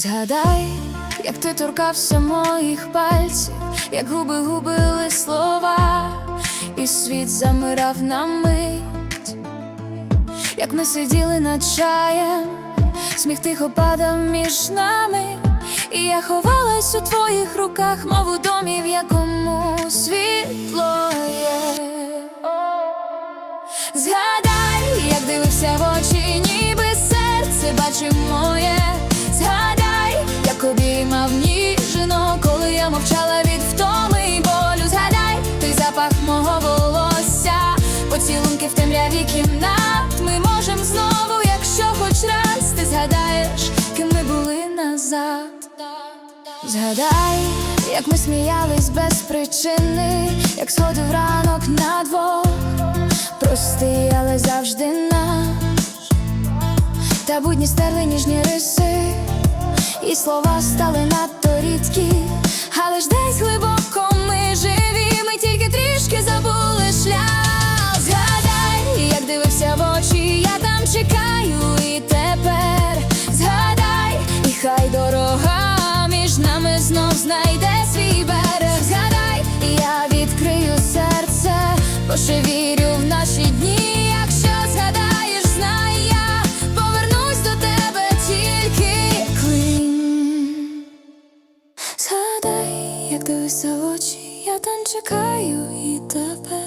Згадай, як ти торкався моїх пальців, як губи губили слова, і світ замирав на мить, як ми сиділи над чаєм, сміх тихо падав між нами, і я ховалась у твоїх руках, мов у домі, в якому світло є. Згадай, як дивився мого волосся, поцілунки в темряві кімнат. Ми можем знову, якщо хоч раз ти згадаєш, ким ми були назад. Згадай, як ми сміялись без причини, як сходив ранок на двох Простий, але завжди наш Та будні стерли ніжні риси, і слова стали надто рідкі, знайде свій берег. Згадай, я відкрию серце, бо вірю в наші дні. Якщо згадаєш, знай я повернусь до тебе тільки клин. Згадай, як дивишся очі, я там чекаю і тебе.